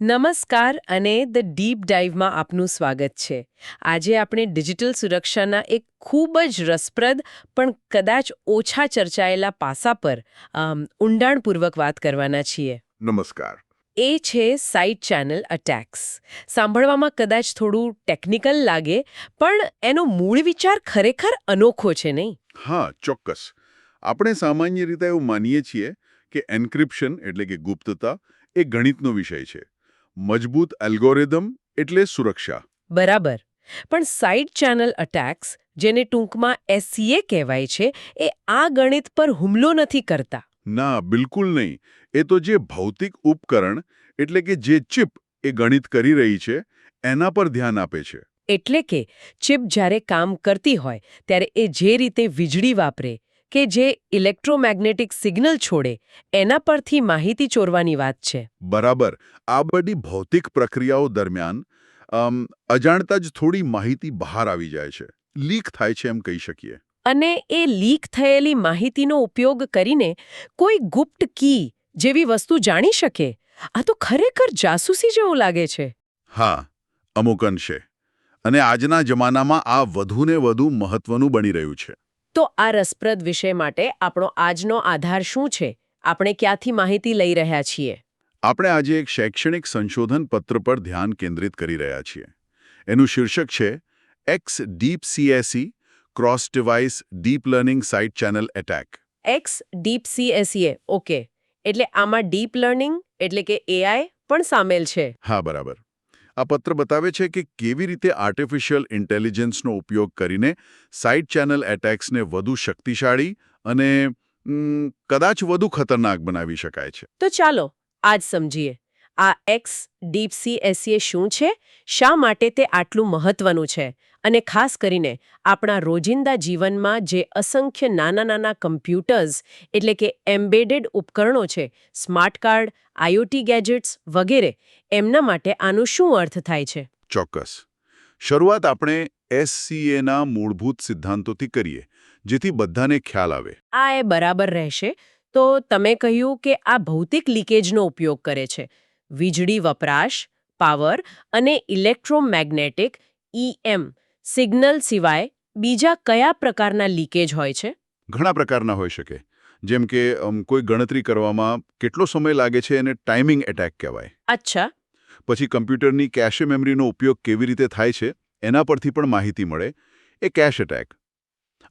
નમસ્કાર અને the deep ડાઇવમાં આપનું સ્વાગત છે. આજે આપણે ડિજિટલ સુરક્ષાના એક ખૂબ જ રસપ્રદ પણ કદાચ ઓછા ચર્ચાયેલા પાસા પર ઊંડાણપૂર્વક વાત કરવાના છીએ. નમસ્કાર. એ છે સાઇટ ચેનલ અટેક્સ. સાંભળવામાં કદાચ થોડું ટેકનિકલ લાગે પણ એનો મૂળ વિચાર ખરેખર અનોખો છે નહીં? હા ચોક્કસ. આપણે સામાન્ય રીતે એવું માનીએ છીએ કે એન્ક્રિપ્શન એટલે કે ગુપ્તતા એ ગણિતનો વિષય છે. મજબૂત એલ્ગોરિધમ એટલે સુરક્ષા. બરાબર. પણ સાઇડ ચેનલ અટેક્સ જેને ટૂંકમાં એસસીએ કહેવાય છે એ આ ગણિત પર હુમલો નથી કરતા. ના બિલકુલ નહીં. એ તો જે ભૌતિક ઉપકરણ એટલે કે જે ચિપ એ ગણિત કરી રહી છે એના પર ધ્યાન આપે છે. એટલે કે ચિપ જ્યારે કામ કરતી હોય ત્યારે એ જે રીતે વીજળી વાપરે કે જે ઇલેક્ટ્રોમેગ્નેટિક સિગ્નલ છોડે એના પરથી માહિતી ચોરવાની વાત છે. બરાબર. આ બધી ભૌતિક પ્રક્રિયાઓ દરમિયાન અજાણતા જ થોડી માહિતી બહાર આવી જાય છે. લીક થાય છે એમ કહી શકીએ. અને એ લીક થયેલી માહિતીનો ઉપયોગ કરીને કોઈ ગુપ્ત કી જેવી વસ્તુ જાણી શકે? આ તો ખરેખર જાસૂસી જેવું લાગે છે. હા અમુક અંશે. અને આજના જમાનામાં આ વધુને વધુ મહત્વનું બની રહ્યું છે. તો આ રસપ્રદ વિષય માટે આપણો આજનો આધાર શું છે? આપણે ક્યાંથી માહિતી લઈ રહ્યા છીએ? આપણે આજે એક શૈક્ષણિક સંશોધન પત્ર પર ધ્યાન કેન્દ્રિત કરી રહ્યા છીએ. એનું શીર્ષક છે X deep CSE cross device deep learning side channel attack X deep સીએસઈએ okay. એટલે આમાં ડીપ લર્નિંગ એટલે કે એઆઈ પણ સામેલ છે. હા બરાબર. આ પત્ર બતાવે છે કે કેવી રીતે આર્ટિફિશિયલ ઇન્ટેલિજન્સનો ઉપયોગ કરીને સાઇડ ચેનલ એટેક્સને વધુ શક્તિશાળી અને કદાચ વધુ ખતરનાક બનાવી શકાય છે. તો ચાલો આજ સમજીએ. આ એક્સ ડીપ સીએસઈએ શું છે? શા માટે તે આટલું મહત્વનું છે? અને ખાસ કરીને આપણા રોજિંદા જીવનમાં જે અસંખ્ય નાના નાના કમ્પ્યુટર્સ એટલે કે એમ્બેડેડ ઉપકરણો છે સ્માર્ટ કાર્ડ આઈઓટી ગેજેટ્સ વગેરે એમના માટે આનું શું અર્થ થાય છે? ચોક્કસ. શરૂઆત આપણે એસસીએના મૂળભૂત સિદ્ધાંતોથી કરીએ જેથી બધાને ખ્યાલ આવે. આ એ બરાબર રહેશે. તો તમે કહ્યું કે આ ભૌતિક લીકેજનો ઉપયોગ કરે છે. વીજળી વપરાશ પાવર અને ઇલેક્ટ્રોમેગ્નેટિક ઈએમ સિગ્નલ સિવાય બીજા કયા પ્રકારના લીકેજ હોય છે? ઘણા પ્રકારના હોઈ શકે. જેમ કે કોઈ ગણતરી કરવામાં કેટલો સમય લાગે છે એને ટાઈમિંગ એટેક કહેવાય. અચ્છા. પછી કમ્પ્યુટરની કેશે મેમરીનો ઉપયોગ કેવી રીતે થાય છે એના પરથી પણ માહિતી મળે. એ કેશ એટેક.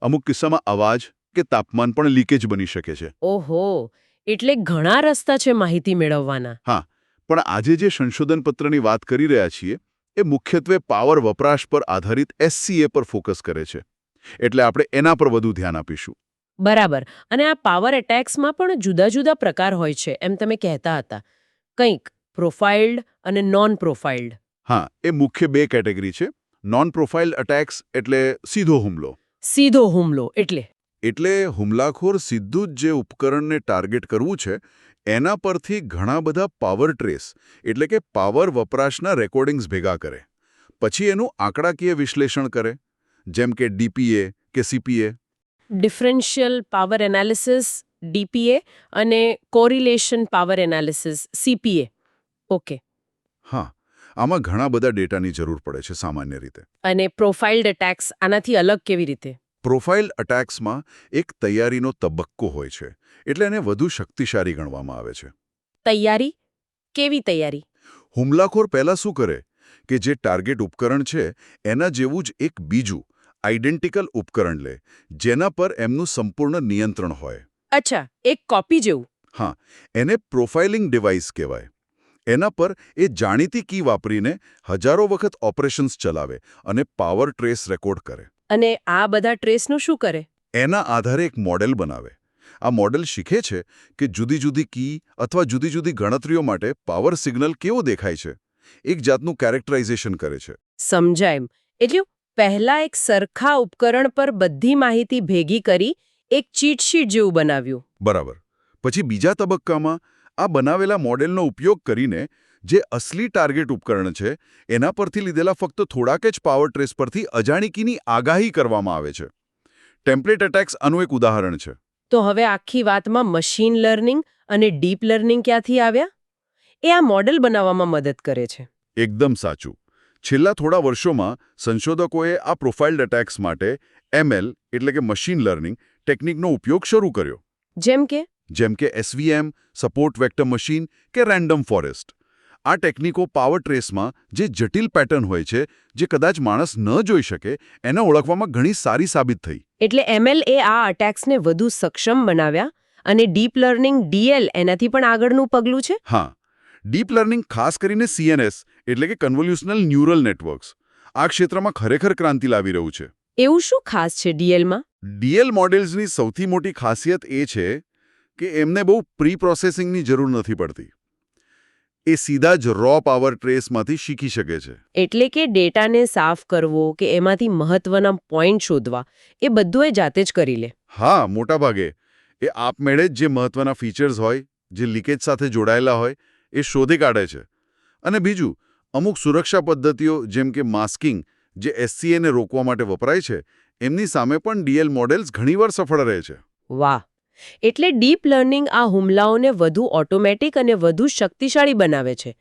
અમુક કિસ્સામાં અવાજ કે તાપમાન પણ લીકેજ બની શકે છે. ઓહો! એટલે ઘણા રસ્તા છે માહિતી મેળવવાના. હા પણ આજે જે સંશોધન પત્રની વાત કરી રહ્યા છીએ એ મુખ્યત્વે પાવર વપરાશ પર આધારિત એસસીએ પર ફોકસ કરે છે. એટલે આપણે એના પર વધુ ધ્યાન આપીશું. બરાબર. અને આ પાવર એટેક્સમાં પણ જુદા જુદા પ્રકાર હોય છે એમ તમે કહેતા હતા. કંઈક પ્રોફાઇલ્ડ અને નોન પ્રોફાઇલ્ડ હા એ મુખ્ય બે કેટેગરી છે. નોન પ્રોફાઇલ અટેક્સ એટલે સીધો હુમલો. સીધો હુમલો એટલે. એટલે હુમલાખોર સીધું જ જે ઉપકરણને ટાર્ગેટ કરવું છે એના પરથી ઘણા બધા પાવર ટ્રેસ એટલે કે પાવર વપરાશના રેકોર્ડિંગ્સ ભેગા કરે. પછી એનું આંકડાકીય વિશ્લેષણ કરે જેમ કે ડીપીએ કે CPA differential power analysis DPA અને correlation power analysis CPA okay હા આમાં ઘણા બધા ડેટાની જરૂર પડે છે સામાન્ય રીતે. અને પ્રોફાઇલ્ડ અટેક્સ આનાથી અલગ કેવી રીતે? પ્રોફાઇલ અટેક્સમાં એક તૈયારીનો તબક્કો હોય છે એટલે એને વધુ શક્તિશાળી ગણવામાં આવે છે. તૈયારી? કેવી તૈયારી? હુમલાખોર પહેલાં શું કરે કે જે ટાર્ગેટ ઉપકરણ છે એના જેવું જ એક બીજું આઇડેન્ટિકલ ઉપકરણ લે જેના પર એમનું સંપૂર્ણ નિયંત્રણ હોય. અચ્છા એક કોપી જેવું. હા એને પ્રોફાઇલિંગ ડિવાઇસ કહેવાય. એના પર એ જાણીતી કી વાપરીને હજારો વખત ઓપરેશન્સ ચલાવે અને પાવર ટ્રેસ રેકોર્ડ કરે. અને આ બધા ટ્રેસનું શું કરે? એના આધારે એક મોડેલ બનાવે. આ મોડેલ શીખે છે કે જુદી જુદી કી અથવા જુદી જુદી ગણતરીઓ માટે પાવર સિગ્નલ કેવો દેખાય છે. એક જાતનું કેરેક્ટરાઇઝેશન કરે છે. સમજાય એટલે પહેલા એક સરખા ઉપકરણ પર બધી માહિતી ભેગી કરી એક ચીટશીટ જેવું બનાવ્યું. બરાબર. પછી બીજા તબક્કામાં આ બનાવેલા મોડેલનો ઉપયોગ કરીને જે અસલી ટાર્ગેટ ઉપકરણ છે એના પરથી લીધેલા ફક્ત થોડાક જ પાવર ટ્રેસ પરથી અજાણીકીની આગાહી કરવામાં આવે છે. ટેમ્પલેટ એટેક્સ આનું એક ઉદાહરણ છે. તો હવે આખી વાતમાં મશીન લર્નિંગ અને ડીપ લર્નિંગ ક્યાંથી આવ્યા? એ આ મોડેલ બનાવવામાં મદદ કરે છે. એકદમ સાચું. છેલ્લા થોડા વર્ષોમાં સંશોધકોએ આ પ્રોફાઇલ્ડ એટેક્સ માટે એમએલ એટલે કે મશીન લર્નિંગ ટેકનિકનો ઉપયોગ શરૂ કર્યો. જેમ કે? જેમ કે એસવીએમ સપોર્ટ વેક્ટર મશીન કે રેન્ડમ ફોરેસ્ટ આ ટેકનિકો પાવર ટ્રેસમાં જે જટિલ પેટર્ન હોય છે જે કદાચ માણસ ન જોઈ શકે એને ઓળખવામાં ઘણી સારી સાબિત થઈ. એટલે એમએલ એ આ અટેક્સને વધુ સક્ષમ બનાવ્યા અને ડીપ લર્નિંગ ડીએલ એનાથી પણ આગળનું પગલું છે? હા. ડીપ લર્નિંગ ખાસ કરીને સીએનએસ એટલે કે કન્વોલ્યુશનલ ન્યુરલ નેટવર્ક્સ આ ક્ષેત્રમાં ખરેખર ક્રાંતિ લાવી રહ્યું છે. એવું શું ખાસ છે ડીએલમાં ડીએલ મોડેલ્સની સૌથી મોટી ખાસિયત એ છે કે એમને બહુ પ્રી પ્રોસેસિંગની જરૂર નથી પડતી. એ સીધા જ રો પાવર ટ્રેસમાંથી શીખી શકે છે. એટલે કે ડેટાને સાફ કરવો કે એમાંથી મહત્વના પોઈન્ટ શોધવા એ બધું એ જાતે જ કરી લે. હા મોટાભાગે. એ આપમેળે જ જે મહત્વના ફીચર્સ હોય જે લીકેજ સાથે જોડાયેલા હોય એ શોધી કાઢે છે. અને બીજું અમુક સુરક્ષા પદ્ધતિઓ જેમ કે માસ્કિંગ જે એસસીએને રોકવા માટે વપરાય છે એમની સામે પણ ડીએલ મોડેલ્સ ઘણીવાર સફળ રહે છે. વાહ! એટલે ડીપ લર્નિંગ આ હુમલાઓને વધુ ઓટોમેટિક અને વધુ શક્તિશાળી બનાવે છે.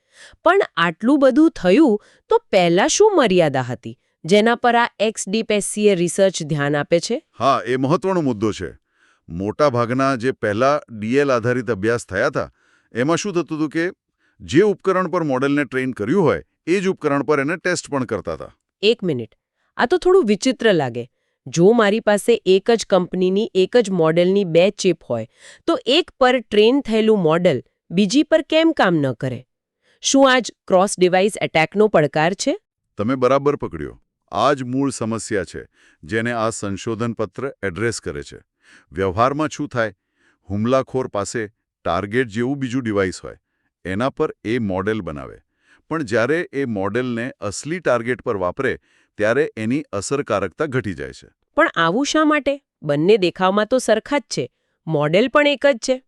પણ આટલું બધું થયું તો પહેલા શું મર્યાદા હતી? જેના પર આ એક્સ ડીપએસસીએ રિસર્ચ ધ્યાન આપે છે? હા એ મહત્વનો મુદ્દો છે. મોટાભાગના જે પહેલા ડીએલ આધારિત અભ્યાસ થયા હતા એમાં શું થતું હતું કે જે ઉપકરણ પર મોડેલને ટ્રેન કર્યું હોય એ જ ઉપકરણ પર એને ટેસ્ટ પણ કરતા હતા. એક મિનિટ. આ તો થોડું વિચિત્ર લાગે. જો મારી પાસે એક જ કંપનીની, એક જ મોડેલની બે ચિપ હોય, તો એક પર ટ્રેન થયેલું મોડેલ બીજી પર કેમ કામ ન કરે? શું આજ ક્રોસ ડિવાઇસ એટેકનો પડકાર છે? તમે બરાબર પકડ્યો. આ જ મૂળ સમસ્યા છે, જેને આ સંશોધનપત્ર એડ્રેસ કરે છે. વ્યવહારમાં શું થાય? હુમલાખોર પાસે ટાર્ગેટ જેવું બીજું ડિવાઇસ હોય, એના પર એ મોડેલ બનાવે. પણ જ્યારે એ મોડેલને અસલી ટાર્ગેટ પર વાપરે ત્યારે એની અસરકારકતા ઘટી જાય છે. પણ આવું શા માટે? બંને દેખાવમાં તો સરખા જ છે. મોડેલ પણ એક જ છે.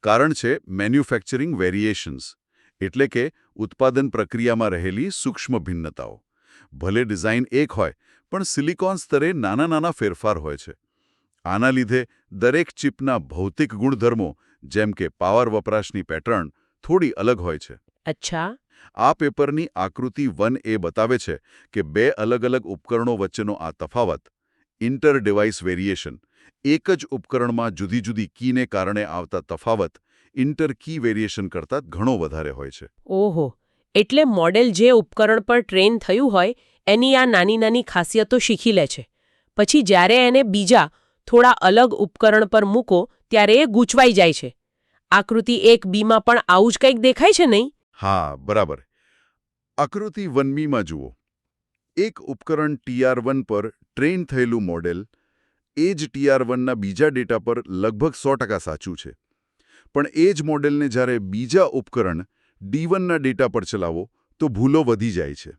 કારણ છે મેન્યુફેક્ચરિંગ વેરિએશન્સ એટલે કે ઉત્પાદન પ્રક્રિયામાં રહેલી સૂક્ષ્મ ભિન્નતાઓ. ભલે ડિઝાઇન એક હોય પણ સિલિકોન સ્તરે નાના નાના ફેરફાર હોય છે. આના લીધે દરેક ચિપના ભૌતિક ગુણધર્મો જેમ કે પાવર વપરાશની પેટર્ન થોડી અલગ હોય છે. અચ્છા. આ પેપરની આકૃતિ વન એ બતાવે છે કે બે અલગ અલગ ઉપકરણો વચ્ચેનો આ તફાવત ઇન્ટર ડિવાઇસ વેરિએશન, એક જ ઉપકરણમાં જુદી જુદી કીને કારણે આવતા તફાવત ઇન્ટર કી વેરિએશન કરતાં ઘણો વધારે હોય છે. ઓહો, એટલે મોડેલ જે ઉપકરણ પર ટ્રેન થયું હોય, એની આ નાની નાની ખાસિયતો શીખી લે છે. પછી જ્યારે એને બીજા, થોડા અલગ ઉપકરણ પર મૂકો, ત્યારે એ ગૂંચવાઈ જાય છે. આકૃતિ એક બીમાં પણ આવું જ કંઈક દેખાય છે નહીં? હા બરાબર. આકૃતિ વનમીમાં જુઓ. એક ઉપકરણ ટીઆર વન પર ટ્રેન થયેલું મોડેલ એ જ ટીઆર વનના બીજા ડેટા પર લગભગ સો ટકા સાચું છે. પણ એ જ મોડેલને જ્યારે બીજા ઉપકરણ ડી વનના ડેટા પર ચલાવો તો ભૂલો વધી જાય છે.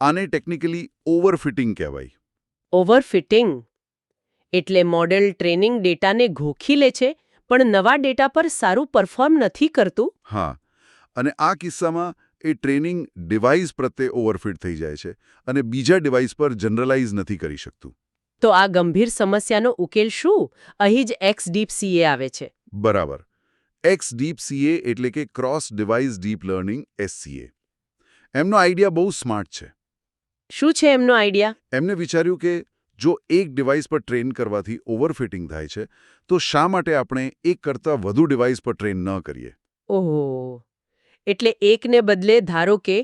આને ટેકનિકલી ઓવરફિટિંગ કહેવાય. ઓવરફિટિંગ? એટલે મોડેલ ટ્રેનિંગ ડેટાને ઘોખી લે છે પણ નવા ડેટા પર સારું પરફોર્મ નથી કરતું? હા અને આ કિસ્સામાં એ ટ્રેનિંગ ડિવાઇસ પ્રત્યે ઓવરફિટ થઈ જાય છે અને બીજા ડિવાઇસ પર જનરલાઇઝ નથી કરી શકતું. તો આ ગંભીર સમસ્યાનો ઉકેલ શું? અહીં જ એક્સ ડીપ સીએ આવે છે. બરાબર. એક્સ ડીપ સીએ એટલે કે cross device deep learning SCA એમનો આઈડિયા બહુ સ્માર્ટ છે. શું છે એમનો આઈડિયા? એમને વિચાર્યું કે જો એક ડિવાઇસ પર ટ્રેન કરવાથી ઓવરફિટિંગ થાય છે તો શા માટે આપણે એક કરતાં વધુ ડિવાઇસ પર ટ્રેન ન કરીએ? ઓહો. એટલે એકને બદલે ધારો કે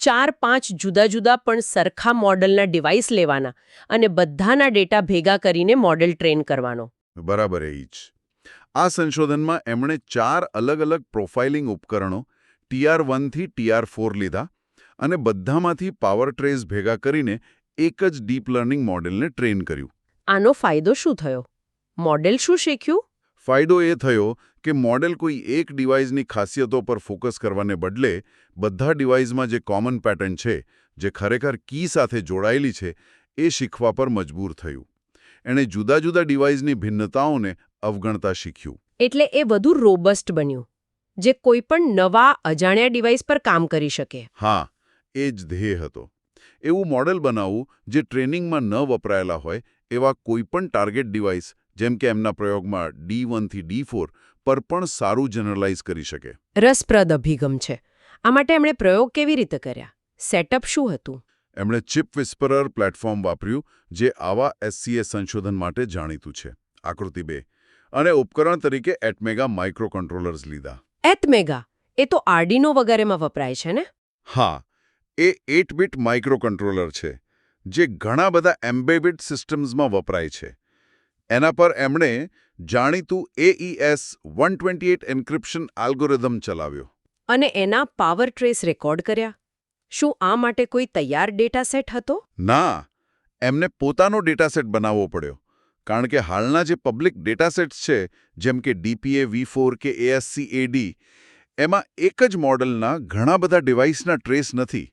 ચાર પાંચ જુદા જુદા પણ સરખા મોડલના ડિવાઇસ લેવાના અને બધાના ડેટા ભેગા કરીને મોડેલ ટ્રેન કરવાનો. બરાબર એ જ આ સંશોધનમાં એમણે ચાર અલગ અલગ પ્રોફાઇલિંગ ઉપકરણો ટીઆર વનથી ટીઆર ફોર લીધા અને બધામાંથી પાવર ટ્રેસ ભેગા કરીને એક જ ડીપ લર્નિંગ મોડેલને ટ્રેન કર્યું. આનો ફાયદો શું થયો? મોડેલ શું શીખ્યું? ફાયદો એ થયો કે મોડેલ કોઈ એક ડિવાઇસની ખાસિયતો પર ફોકસ કરવાને બદલે બધા ડિવાઇસમાં જે કોમન પેટર્ન છે જે ખરેખર કી સાથે જોડાયેલી છે એ શીખવા પર મજબૂર થયું. એણે જુદા જુદા ડિવાઇસની ભિન્નતાઓને અવગણતા શીખ્યું. એટલે એ વધુ રોબસ્ટ બન્યું જે કોઈ પણ નવા અજાણ્યા ડિવાઇસ પર કામ કરી શકે. હા એ જ ધ્યેય હતો. એવું મોડેલ બનાવવું જે ટ્રેનિંગમાં ન વપરાયેલા હોય એવા કોઈપણ ટાર્ગેટ ડિવાઇસ જેમ કે એમના પ્રયોગમાં ડી વનથી ડી ફોર પર પણ સારું જનરલાઇઝ કરી શકે. રસપ્રદ અભિગમ છે. આ માટે એમણે પ્રયોગ કેવી રીતે કર્યા? સેટઅપ શું હતું? એમણે ચિપ વિસ્પરર પ્લેટફોર્મ વાપર્યું જે આવા એસસીએ સંશોધન માટે જાણીતું છે. આકૃતિ બે. અને ઉપકરણ તરીકે એટમેગા માઇક્રો કંટ્રોલર્સ લીધા. એટમેગા એ તો આર્ડિનો વગેરેમાં વપરાય છે ને? હા. એ એટ બીટ માઇક્રો કંટ્રોલર છે જે ઘણા બધા એમ્બેબિડ સિસ્ટમ્સમાં વપરાય છે. એના પર એમણે જાણીતું AES one twenty eight encryption algorithm ચલાવ્યો. અને એના પાવર ટ્રેસ રેકોર્ડ કર્યા. શું આ માટે કોઈ તૈયાર ડેટા સેટ હતો? ના એમને પોતાનો ડેટાસેટ બનાવવો પડ્યો કારણ કે હાલના જે પબ્લિક ડેટાસેટ્સ છે જેમ કે ડીપીએ વી ફોર કે એએસસીએડી એમાં એક જ મોડલના ઘણા બધા ડિવાઇસના ટ્રેસ નથી.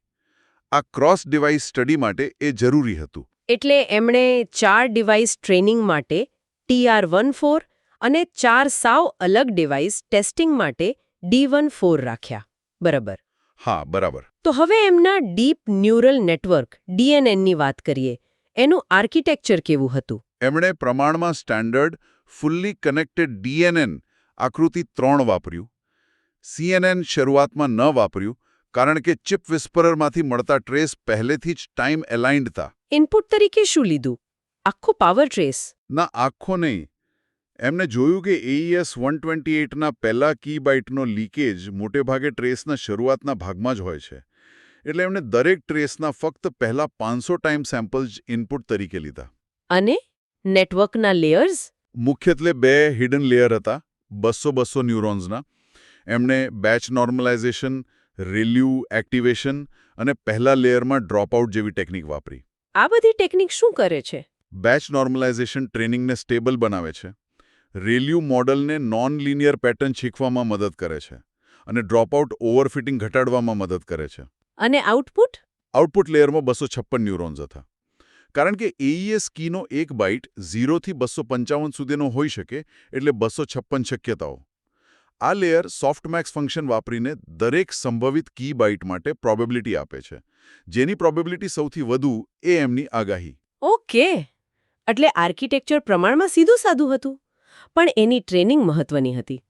આ ક્રોસ ડિવાઇસ સ્ટડી માટે એ જરૂરી હતું. એટલે એમણે ચાર ડિવાઇસ ટ્રેનિંગ માટે ટીઆર વન ફોર અને ચાર સાવ અલગ ડિવાઇસ ટેસ્ટિંગ માટે ડી વન ફોર રાખ્યા. બરાબર? હા બરાબર. તો હવે એમના ડીપ ન્યુરલ નેટવર્ક ડીએનએનની વાત કરીએ. એનું આર્કિટેક્ચર કેવું હતું? એમણે પ્રમાણમાં સ્ટાન્ડર્ડ ફુલ્લી કનેક્ટેડ ડીએનએન આકૃતિ ત્રણ વાપર્યું. સીએનએન શરૂઆતમાં ન વાપર્યું કારણ કે ચિપ વિસ્પરરમાંથી મળતા ટ્રેસ પહેલેથી જ ટાઈમ એલાઇન્ડ હતા. ઇનપુટ તરીકે શું લીધું? આખો પાવર ટ્રેસ ના આખો નહીં. એમને જોયું કે એઈએસ વન ટ્વેન્ટી એટના પહેલા કી બાઇટનો લીકેજ મોટેભાગે ટ્રેસના શરૂઆતના ભાગમાં જ હોય છે. એટલે એમણે દરેક ટ્રેસના ફક્ત પહેલા પાંચસો ટાઈમ સેમ્પલ્સ ઇનપુટ તરીકે લીધા. અને નેટવર્કના લેયર્સ મુખ્યત્વે બે હિડન લેયર હતા બસો બસો ન્યુરોન્સના એમણે બેચ નોર્મલાઇઝેશન રિલ્યુ એક્ટિવેશન અને પહેલા લેયરમાં ડ્રોપઆઉટ જેવી ટેકનિક વાપરી. આ બધી ટેકનિક શું કરે છે? બેચ નોર્મલાઇઝેશન ટ્રેનિંગને સ્ટેબલ બનાવે છે. રેલ્યુ મોડલને નોન લિનિયર પેટર્ન શીખવામાં મદદ કરે છે. અને ડ્રોપઆઉટ ઓવરફિટિંગ ઘટાડવામાં મદદ કરે છે. અને આઉટપુટ આઉટપુટ લેયરમાં બસો છપ્પન ન્યુરોન્સ હતા. કારણ કે એઈએસ કીનો એક બાઇટ ઝીરોથી બસો પંચાવન સુધીનો હોઈ શકે એટલે બસો છપ્પન શક્યતાઓ. આ લેયર સોફ્ટમેક્સ ફંક્શન વાપરીને દરેક સંભવિત કી બાઇટ માટે પ્રોબેબિલિટી આપે છે. જેની પ્રોબેબિલિટી સૌથી વધુ એ એમની આગાહી. ઓકે. એટલે આર્કિટેક્ચર પ્રમાણમાં સીધું સાધું હતું. પણ એની ટ્રેનિંગ મહત્વની હતી.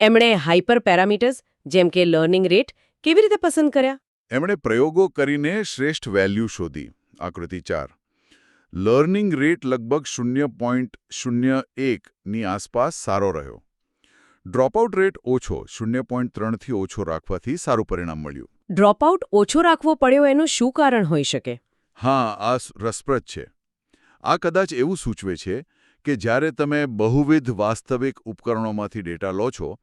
એમણે હાઇપર પેરામીટર્સ જેમ કે લર્નિંગ રેટ કેવી રીતે પસંદ કર્યા? એમણે પ્રયોગો કરીને શ્રેષ્ઠ વેલ્યુ શોધી. આકૃતિ ચાર. લર્નિંગ રેટ લગભગ શૂન્ય પોઈન્ટ શૂન્ય એકની આસપાસ સારો રહ્યો. ડ્રોપઆઉટ રેટ ઓછો શૂન્ય પોઈન્ટ ત્રણથી ઓછો રાખવાથી સારું પરિણામ મળ્યું. ડ્રોપઆઉટ ઓછો રાખવો પડ્યો એનું શું કારણ હોઈ શકે? હા આ રસપ્રદ છે. આ કદાચ એવું સૂચવે છે કે જ્યારે તમે બહુવિધ વાસ્તવિક ઉપકરણોમાંથી ડેટા લો છો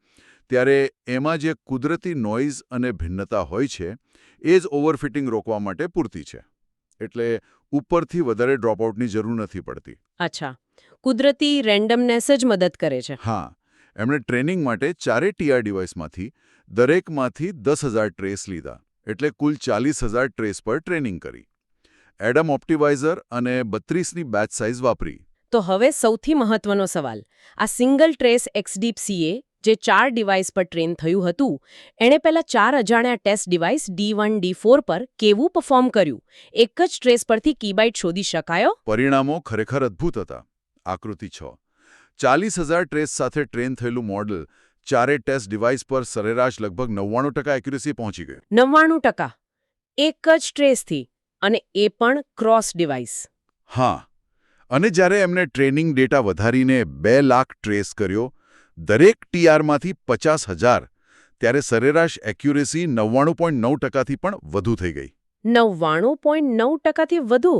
ત્યારે એમાં જે કુદરતી નોઇઝ અને ભિન્નતા હોય છે એ જ ઓવરફિટિંગ રોકવા માટે પૂરતી છે. એટલે ઉપરથી વધારે ડ્રોપઆઉટની જરૂર નથી પડતી. અચ્છા. કુદરતી રેન્ડમનેસ જ મદદ કરે છે. હા. એમણે ટ્રેનિંગ માટે ચારે ટીઆર ડિવાઇસમાંથી દરેકમાંથી દસ હજાર ટ્રેસ લીધા એટલે કુલ ચાલીસ હજાર ટ્રેસ પર ટ્રેનિંગ કરી. એડમ ઓપ્ટિવાઇઝર અને બત્રીસની બેચ સાઇઝ વાપરી. તો હવે સૌથી મહત્વનો સવાલ. આ સિંગલ ટ્રેસ એક્સડીપ સીએ જે ચાર ડિવાઇસ પર ટ્રેન થયું હતું એણે પહેલા ચાર અજાણ્યા test device D one D four પર કેવું પરફોર્મ કર્યું? એક જ ટ્રેસ પરથી કીબાઇટ શોધી શકાયો? પરિણામો ખરેખર અદ્ભુત હતા. આકૃતિ છ. ચાલીસ હજાર ટ્રેસ સાથે ટ્રેન થયેલું મોડલ ચારે ટેસ્ટ ડિવાઇસ પર સરેરાશ લગભગ નવ્વાણું ટકા એક્યુરેસી પહોંચી ગયું. નવ્વાણું ટકા. એક જ ટ્રેસથી અને એ પણ ક્રોસ ડિવાઇસ. હા. અને જ્યારે એમને ટ્રેનિંગ ડેટા વધારીને બે લાખ ટ્રેસ કર્યો દરેક ટીઆરમાંથી પચાસ હજાર ત્યારે સરેરાશ એક્યુરેસી નવ્વાણું પોઈન્ટ નવ ટકાથી પણ વધુ થઈ ગઈ. નવ્વાણું પોઈન્ટ નવ ટકાથી વધુ?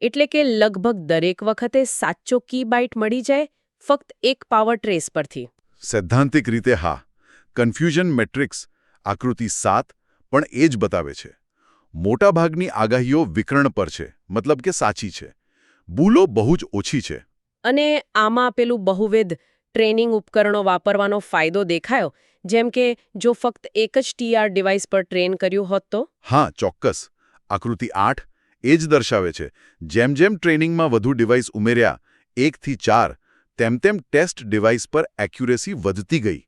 એટલે કે લગભગ દરેક વખતે સાચો કી બાઇટ મળી જાય ફક્ત એક પાવર ટ્રેસ પરથી. સૈદ્ધાંતિક રીતે હા કન્ફ્યુઝન મેટ્રિક્સ આકૃતિ સાત પણ એ જ બતાવે છે. મોટાભાગની આગાહીઓ વિકર્ણ પર છે મતલબ કે સાચી છે. ભૂલો બહુ જ ઓછી છે. અને આમાં પેલું બહુવિધ ટ્રેનિંગ ઉપકરણો વાપરવાનો ફાયદો દેખાયો જેમ કે જો ફક્ત એક જ ટીઆર ડિવાઇસ પર ટ્રેન કર્યું હોત તો? હા ચોક્કસ. આકૃતિ આઠ એ જ દર્શાવે છે. જેમ જેમ ટ્રેનિંગમાં વધુ ડિવાઇસ ઉમેર્યા એકથી ચાર તેમ તેમ ટેસ્ટ ડિવાઇસ પર એક્યુરેસી વધતી ગઈ.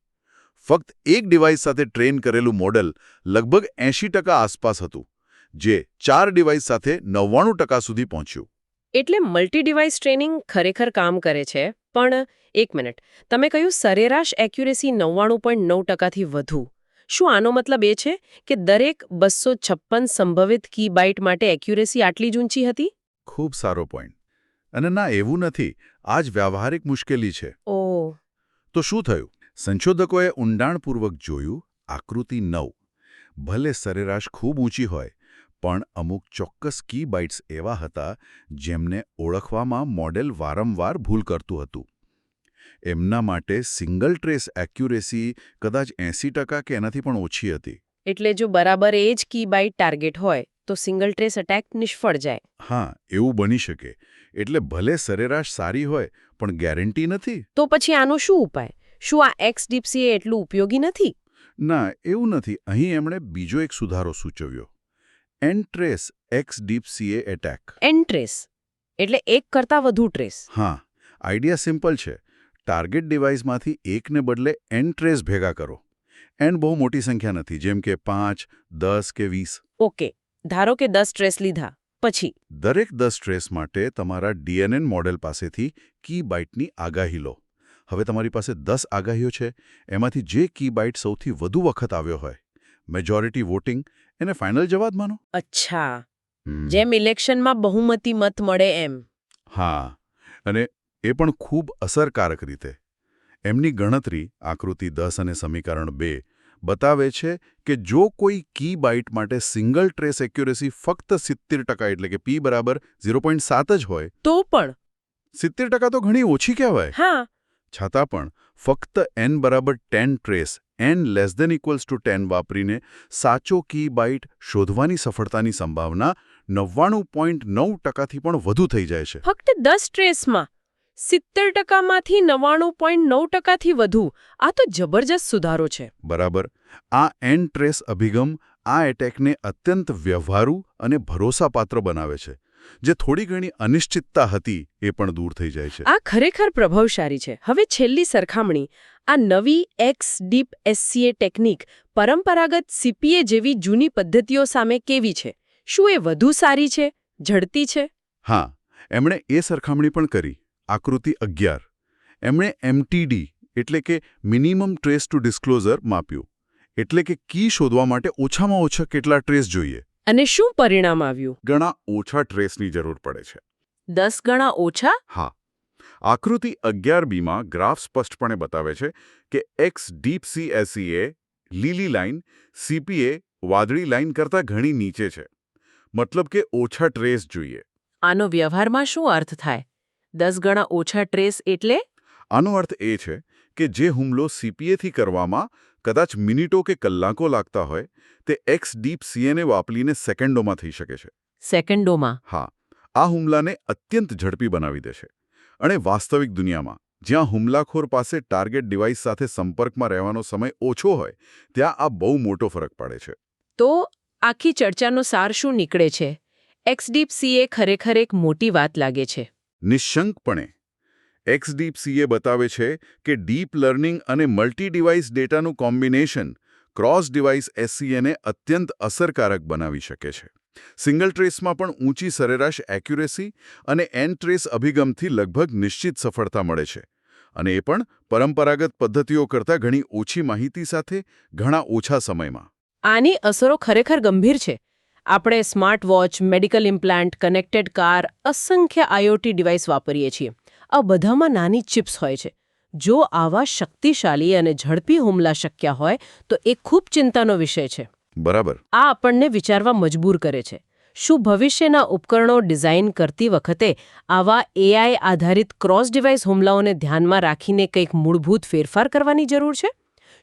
ફક્ત એક ડિવાઇસ સાથે ટ્રેન કરેલું મોડલ લગભગ એંશી ટકા આસપાસ હતું જે ચાર ડિવાઇસ સાથે નવ્વાણું ટકા સુધી પહોંચ્યું. એટલે મલ્ટી ડિવાઇસ ટ્રેનિંગ ખરેખર કામ કરે છે? પણ એક મિનિટ તમે કહ્યું સરેરાશ એક્યુરેસી નવ્વાણું પોઈન્ટ નવ ટકાથી વધુ. શું આનો મતલબ એ છે કે દરેક બસો છપ્પન સંભવિત કી બાઇટ માટે એક્યુરેસી આટલી જ ઊંચી હતી? ખૂબ સારો પોઈન્ટ અને ના એવું નથી. આ જ વ્યવહારિક મુશ્કેલી છે. ઓ. તો શું થયું? સંશોધકોએ ઊંડાણપૂર્વક જોયું આકૃતિ નવ. ભલે સરેરાશ ખૂબ ઊંચી હોય પણ અમુક ચોક્કસ કી બાઇટ્સ એવા હતા જેમને ઓળખવામાં મોડેલ વારંવાર ભૂલ કરતું હતું. એમના માટે સિંગલ ટ્રેસ એક્યુરેસી કદાચ એંસી ટકા કે એનાથી પણ ઓછી હતી. એટલે જો બરાબર એ જ કી બાઇટ ટાર્ગેટ હોય તો સિંગલ ટ્રેસ અટેક નિષ્ફળ જાય. હા એવું બની શકે. એટલે ભલે સરેરાશ સારી હોય પણ ગેરંટી નથી? તો પછી આનો શું ઉપાય? શું આ એક્સ ડીપસી એટલું ઉપયોગી નથી? ના એવું નથી. અહીં એમણે બીજો એક સુધારો સૂચવ્યો. N trace X deep CA attack N trace એટલે એક કરતાં વધુ ટ્રેસ હા આઈડિયા સિમ્પલ છે. ટાર્ગેટ ડિવાઇસમાંથી એકને બદલે એન ટ્રેસ ભેગા કરો. એન બહુ મોટી સંખ્યા નથી જેમ કે પાંચ દસ કે વીસ. ઓકે ધારો કે દસ ટ્રેસ લીધા પછી? દરેક દસ ટ્રેસ માટે તમારા ડીએનએન મોડેલ પાસેથી કી બાઇટની આગાહી લો. હવે તમારી પાસે દસ આગાહીઓ છે એમાંથી જે કી બાઇટ સૌથી વધુ વખત આવ્યો હોય. મેજોરિટી વોટિંગ એને ફાઇનલ જવાબ માનો. અચ્છા. જેમ ઇલેક્શનમાં બહુમતી મત મળે એમ. હા અને એ પણ ખૂબ અસરકારક રીતે. એમની ગણતરી આકૃતિ દસ અને સમીકરણ બે બતાવે છે કે જો કોઈ કી બાઇટ માટે સિંગલ ટ્રેસ એક્યુરેસી ફક્ત સિત્તેર ટકા એટલે કે પી બરાબર ઝીરો પોઈન્ટ સાત જ હોય તો પણ. સિત્તેર ટકા તો ઘણી ઓછી કહેવાય. હા. છતાં પણ ફક્ત એન બરાબર ten trace N less than equals to ten વાપરીને સાચો કી બાઇટ શોધવાની સફળતાની સંભાવના નવ્વાણું પોઈન્ટ નવ ટકાથી પણ વધુ થઈ જાય છે. ફક્ત દસ ટ્રેસમાં. સિત્તેર ટકામાંથી નવ્વાણું પોઈન્ટ નવ ટકાથી વધુ. આ તો જબરજસ્ત સુધારો છે. બરાબર. આ એન્ડ ટ્રેસ અભિગમ આ એટેકને અત્યંત વ્યવહારુ અને ભરોસાપાત્ર બનાવે છે. જે થોડી ઘણી અનિશ્ચિતતા હતી એ પણ દૂર થઈ જાય છે. આ ખરેખર પ્રભાવશાળી છે. હવે છેલ્લી સરખામણી. આ નવી એક્સ ડીપ એસસીએ ટેકનિક પરંપરાગત સીપીએ જેવી જૂની પદ્ધતિઓ સામે કેવી છે? શું એ વધુ સારી છે? ઝડપી છે? હા એમણે એ સરખામણી પણ કરી. આકૃતિ અગિયાર. એમણે એમટીડી એટલે કે મિનિમમ ટ્રેસ ટુ ડિસ્ક્લોઝર માપ્યું. એટલે કે કી શોધવા માટે ઓછામાં ઓછા કેટલા ટ્રેસ જોઈએ? અને શું પરિણામ આવ્યું? ઘણા ઓછા ટ્રેસની જરૂર પડે છે. દસ ગણા ઓછા? હા. આકૃતિ અગિયાર બીમાં ગ્રાફ સ્પષ્ટપણે બતાવે છે કે એક્સ ડીપ સી એસસીએ લીલી લાઇન સીપીએ વાદળી લાઇન કરતાં ઘણી નીચે છે. મતલબ કે ઓછા ટ્રેસ જોઈએ. આનો વ્યવહારમાં શું અર્થ થાય? દસ ગણા ઓછા ટ્રેસ એટલે? આનો અર્થ એ છે કે જે હુમલો સીપીએથી કરવામાં કદાચ મિનિટો કે કલાકો લાગતા હોય તે એક્સ ડીપ સીએને વાપરીને સેકન્ડોમાં થઈ શકે છે. સેકન્ડોમાં? હા આ હુમલાને અત્યંત ઝડપી બનાવી દેશે. અને વાસ્તવિક દુનિયામાં જ્યાં હુમલાખોર પાસે ટાર્ગેટ ડિવાઇસ સાથે સંપર્કમાં રહેવાનો સમય ઓછો હોય ત્યાં આ બહુ મોટો ફરક પડે છે. તો આખી ચર્ચાનો સાર શું નીકળે છે? એક્સડીપસીએ ખરેખર એક મોટી વાત લાગે છે. નિશંકપણે. એક્સડીપસીએ બતાવે છે કે ડીપ લર્નિંગ અને મલ્ટી ડિવાઇસ ડેટાનું કોમ્બિનેશન ક્રોસ ડિવાઇસ એસસીએને અત્યંત અસરકારક બનાવી શકે છે. સિંગલ ટ્રેસમાં પણ ઊંચી સરેરાશ એક્યુરેસી અને એન ટ્રેસ અભિગમથી લગભગ નિશ્ચિત સફળતા મળે છે. અને એ પણ પરંપરાગત પદ્ધતિઓ કરતાં ઘણી ઓછી માહિતી સાથે ઘણા ઓછા સમયમાં. આની અસરો ખરેખર ગંભીર છે. આપણે smart watch medical implant connected car અસંખ્ય આઈઓટી ડિવાઇસ વાપરીએ છીએ. આ બધામાં નાની ચિપ્સ હોય છે. જો આવા શક્તિશાળી અને ઝડપી હુમલા શક્ય હોય તો એ ખૂબ ચિંતાનો વિષય છે. બરાબર. આ આપણને વિચારવા મજબૂર કરે છે. શું ભવિષ્યના ઉપકરણો ડિઝાઇન કરતી વખતે આવા એઆઈ આધારિત ક્રોસ ડિવાઇસ હુમલાઓને ધ્યાનમાં રાખીને કંઈક મૂળભૂત ફેરફાર કરવાની જરૂર છે?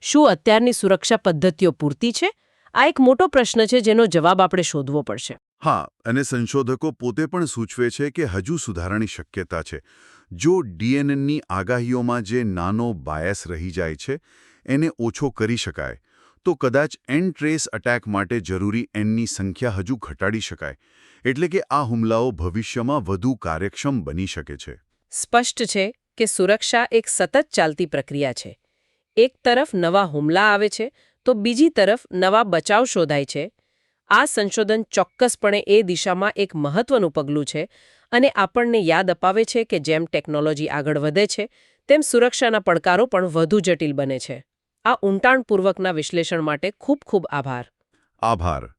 શું અત્યારની સુરક્ષા પદ્ધતિઓ પૂરતી છે? આ એક મોટો પ્રશ્ન છે જેનો જવાબ આપણે શોધવો પડશે. હા અને સંશોધકો પોતે પણ સૂચવે છે કે હજુ સુધારાની શક્યતા છે. જો ડીએનએનની આગાહીઓમાં જે નાનો બાયસ રહી જાય છે એને ઓછો કરી શકાય તો કદાચ એન ટ્રેસ અટેક માટે જરૂરી એનની સંખ્યા હજુ ઘટાડી શકાય એટલે કે આ હુમલાઓ ભવિષ્યમાં વધુ કાર્યક્ષમ બની શકે છે. સ્પષ્ટ છે કે સુરક્ષા એક સતત ચાલતી પ્રક્રિયા છે. એક તરફ નવા હુમલા આવે છે તો બીજી તરફ નવા બચાવ શોધાય છે. આ સંશોધન ચોક્કસપણે એ દિશામાં એક મહત્વનું પગલું છે અને આપણને યાદ અપાવે છે કે જેમ ટેકનોલોજી આગળ વધે છે, તેમ સુરક્ષાના પડકારો પણ વધુ જટિલ બને છે. આ ઊંડાણપૂર્વકના વિશ્લેષણ માટે ખૂબ ખૂબ આભાર. આભાર.